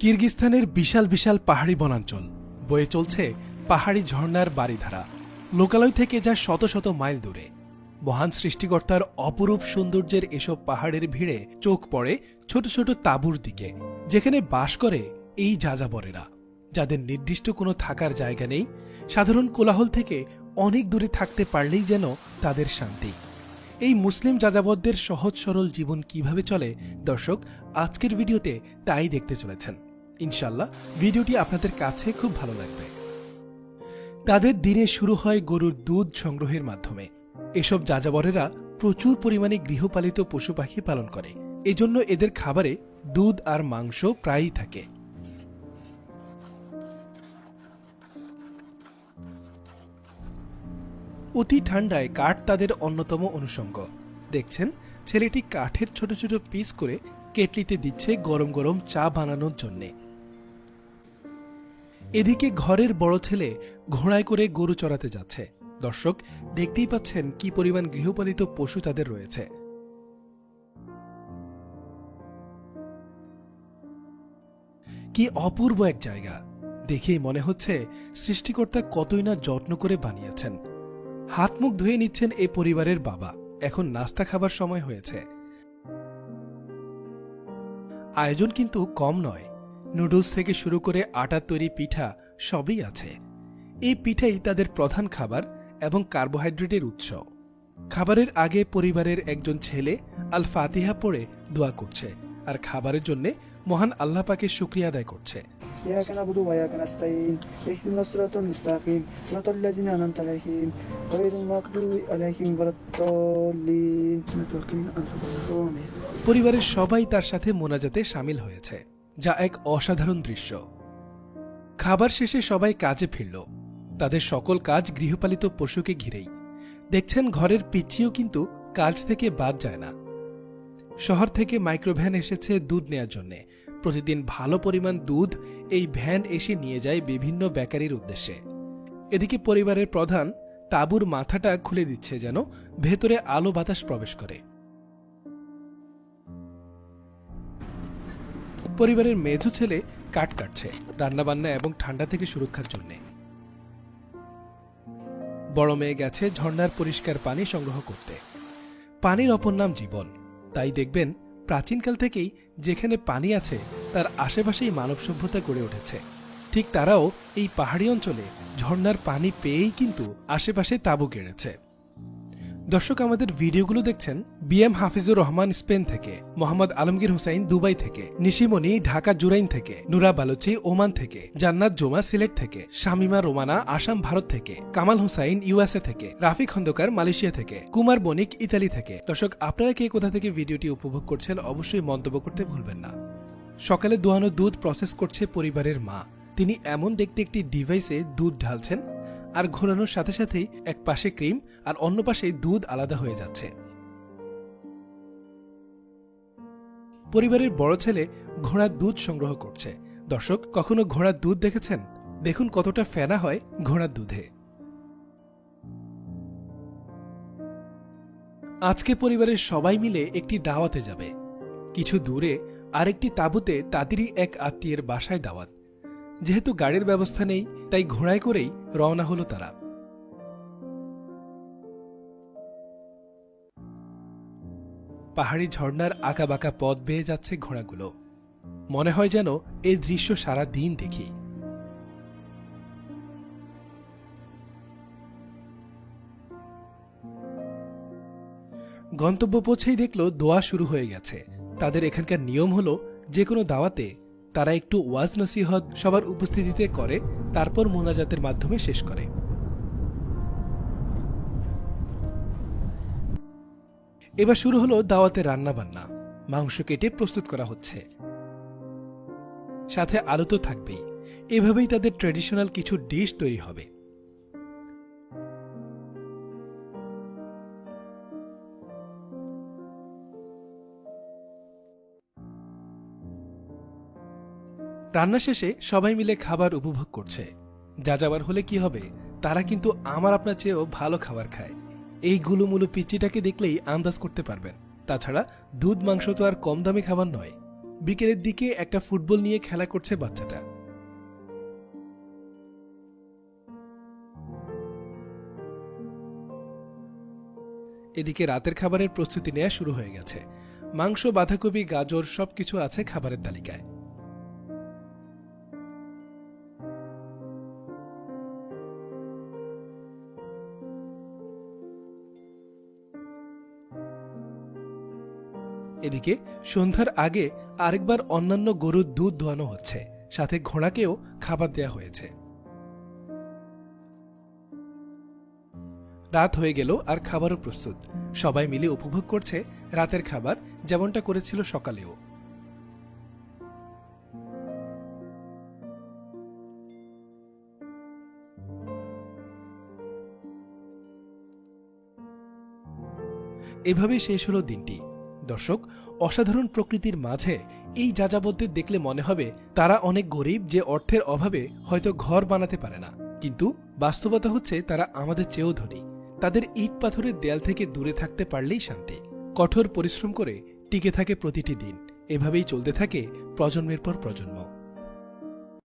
কিরগিস্তানের বিশাল বিশাল পাহাড়ি বনাঞ্চল। বয়ে চলছে পাহাড়ি ঝর্ণার বাড়িধারা লোকালয় থেকে যা শত শত মাইল দূরে। মহান সৃষ্টিকর্তার অপরূপ সৌন্দর্যের এসব পাহাড়ের ভিড়ে চোখ পড়ে ছোট ছোট তাঁবুর দিকে, যেখানে বাস করে এই যাযাবরেরা। যাদের নির্দিষ্ট কোনো থাকার জায়গা নেই, সাধারণ কোলাহল থেকে অনেক দূরে থাকতে পারলেই যেন তাদের শান্তি। এই মুসলিম যাযাবরদের সহজ সরল জীবন কীভাবে চলে? দর্শক, আজকের ভিডিওতে তাই দেখতে চলেছেন। ইনশাল্লাহ ভিডিওটি আপনাদের কাছে খুব ভালো লাগবে। তাদের দিনে শুরু হয় গরুর দুধ সংগ্রহের মাধ্যমে। এসব যাযাবরেরা প্রচুর পরিমাণে গৃহপালিত পশু পাখি পালন করে। এজন্য এদের খাবারে দুধ আর মাংস প্রায়ই থাকে। অতি ঠান্ডায় কাঠ তাদের অন্যতম অনুষঙ্গ। দেখছেন, ছেলেটি কাঠের ছোট ছোট পিস করে কেটলিতে দিচ্ছে গরম গরম চা বানানোর জন্যে। এদিকে ঘরের বড় ছেলে ঘোড়ায় করে গরু চড়াতে যাচ্ছে। দর্শক, দেখতেই পাচ্ছেন কি পরিমাণ গৃহপালিত পশু তাদের রয়েছে। কি অপূর্ব এক জায়গা। দেখেই মনে হচ্ছে সৃষ্টিকর্তা কতই না যত্ন করে বানিয়েছেন। হাত মুখ ধুয়ে নিচ্ছেন এ পরিবারের বাবা। এখন নাস্তা খাবার সময় হয়েছে। আয়োজন কিন্তু কম নয়। নুডলস থেকে শুরু করে আটার তৈরি পিঠা সবই আছে। এই পিঠাই তাদের প্রধান খাবার এবং কার্বোহাইড্রেটের উৎস। খাবারের আগে পরিবারের একজন ছেলে আল ফাতিহা পড়ে দোয়া করছে আর খাবারের জন্য মহান আল্লাহ পাকে শুক্রিয়া আদায় করছে। إياك نعبد وإياك نستعين اهدنا الصراط المستقيم صراط الذين أنعمت عليهم غير المغضوب عليهم ولا الضالين وقنا عذاب النار পরিবারের সবাই তার সাথে মোনাজাতে সামিল হয়েছে যা এক অসাধারণ দৃশ্য খাবার শেষে সবাই কাজে ফিরল তাদের সকল কাজ গৃহপালিত পশুকে ঘিরেই দেখছেন ঘরের পিচ্ছিও কিন্তু কাজ থেকে বাদ যায় না শহর থেকে মাইক্রোভ্যান এসেছে দুধ নেয়ার জন্যে প্রতিদিন ভালো পরিমাণ দুধ এই ভ্যান এসে নিয়ে যায় বিভিন্ন বেকারির উদ্দেশ্যে। এদিকে পরিবারের প্রধান তাঁবুর মাথাটা খুলে দিচ্ছে যেন ভেতরে আলো বাতাস প্রবেশ করে। পরিবারের মেধু ছেলে কাঠ কাটছে, রান্নাবান্না এবং ঠান্ডা থেকে সুরক্ষার জন্য। বড় মেয়ে গেছে ঝর্ণার পরিষ্কার পানি সংগ্রহ করতে। পানির অপর নাম জীবন, তাই দেখবেন প্রাচীনকাল থেকেই যেখানে পানি আছে, তার আশেপাশেই মানব সভ্যতা গড়ে উঠেছে। ঠিক তারাও এই পাহাড়ি অঞ্চলে ঝর্নার পানি পেয়েই কিন্তু আশেপাশে তাঁবু গেড়েছে। দর্শক, আমাদের ভিডিওগুলো দেখছেন বিএম হাফিজুর রহমান স্পেন থেকে, মোহাম্মদ আলমগীর হুসাইন দুবাই থেকে, নিশিমণি ঢাকা জুরাইন থেকে, নুরা বালুচি ওমান থেকে, জান্নাত জোমা সিলেট থেকে, শামিমা রোমানা আসাম ভারত থেকে, কামাল হুসাইন ইউএসএ থেকে রাফি খন্দকার মালয়েশিয়া থেকে, কুমার বণিক ইতালি থেকে। দর্শক, আপনারা কে কোথা থেকে ভিডিওটি উপভোগ করছেন অবশ্যই মন্তব্য করতে ভুলবেন না। সকালে দোয়ানো দুধ প্রসেস করছে পরিবারের মা। তিনি এমন দেখতে একটি ডিভাইসে দুধ ঢালছেন আর ঘোরানোর সাথে সাথেই এক পাশে ক্রিম আর অন্য পাশে দুধ আলাদা হয়ে যাচ্ছে। পরিবারের বড় ছেলে ঘোড়ার দুধ সংগ্রহ করছে। দর্শক, কখনো ঘোড়ার দুধ দেখেছেন? দেখুন কতটা ফেনা হয় ঘোড়ার দুধে। আজকে পরিবারের সবাই মিলে একটি দাওয়াতে যাবে। কিছু দূরে আরেকটি তাঁবুতে তাদেরই এক আত্মীয়ের বাসায় দাওয়াত। যেহেতু গাড়ির ব্যবস্থা নেই, তাই ঘোড়ায় করেই রওনা হলো তারা। পাহাড়ি ঝর্ণার আঁকাবাঁকা পথ বেয়ে যাচ্ছে ঘোড়াগুলো। মনে হয় যেন এই দৃশ্য সারা দিন দেখি। গন্তব্য পৌঁছেই দেখল দোয়া শুরু হয়ে গেছে। তাদের এখানকার নিয়ম হলো, যে কোনো দাওয়াতে তারা একটু ওয়াজ নসিহত সবার উপস্থিতিতে করে, তারপর মোনাজাতের মাধ্যমে শেষ করে। এবার শুরু হলো দাওয়াতে রান্নাবান্না। মাংস কেটে প্রস্তুত করা হচ্ছে। সাথে আলো তো থাকবেই। এভাবেই তাদের ট্র্যাডিশনাল কিছু ডিশ তৈরি হবে। রান্না শেষে সবাই মিলে খাবার উপভোগ করছে। যা যাবার হলে কি হবে? তারা কিন্তু আমার আপনার চেয়েও ভালো খাবার খায়। এই গুলুমুলু পিচিটাকে দেখলেই আন্দাজ করতে পারবেন। তাছাড়া দুধ মাংস তো আর কম দামি খাবার নয়। বিকেলের দিকে একটা ফুটবল নিয়ে খেলা করছে বাচ্চাটা। এদিকে রাতের খাবারের প্রস্তুতি নেওয়া শুরু হয়ে গেছে। মাংস, বাঁধাকপি, গাজর সবকিছু আছে খাবারের তালিকায়। এদিকে সন্ধ্যার আগে আরেকবার অন্যান্য গরুর দুধ দোয়ানো হচ্ছে, সাথে ঘোড়াকেও খাবার দেয়া হয়েছে। রাত হয়ে গেল আর খাবারও প্রস্তুত। সবাই মিলে উপভোগ করছে রাতের খাবার, যেমনটা করেছিল সকালেও। এভাবে শেষ হলো দিনটি। দর্শক, অসাধারণ প্রকৃতির মাঝে এই যাযাবরদের দেখলে মনে হবে তারা অনেক গরিব যে অর্থের অভাবে হয়তো ঘর বানাতে পারে না। কিন্তু বাস্তবতা হচ্ছে তারা আমাদের চেয়েও ধনী। তাদের ইট পাথরের দেয়াল থেকে দূরে থাকতে পারলেই শান্তি। কঠোর পরিশ্রম করে টিকে থাকে প্রতিটি দিন। এভাবেই চলতে থাকে প্রজন্মের পর প্রজন্ম।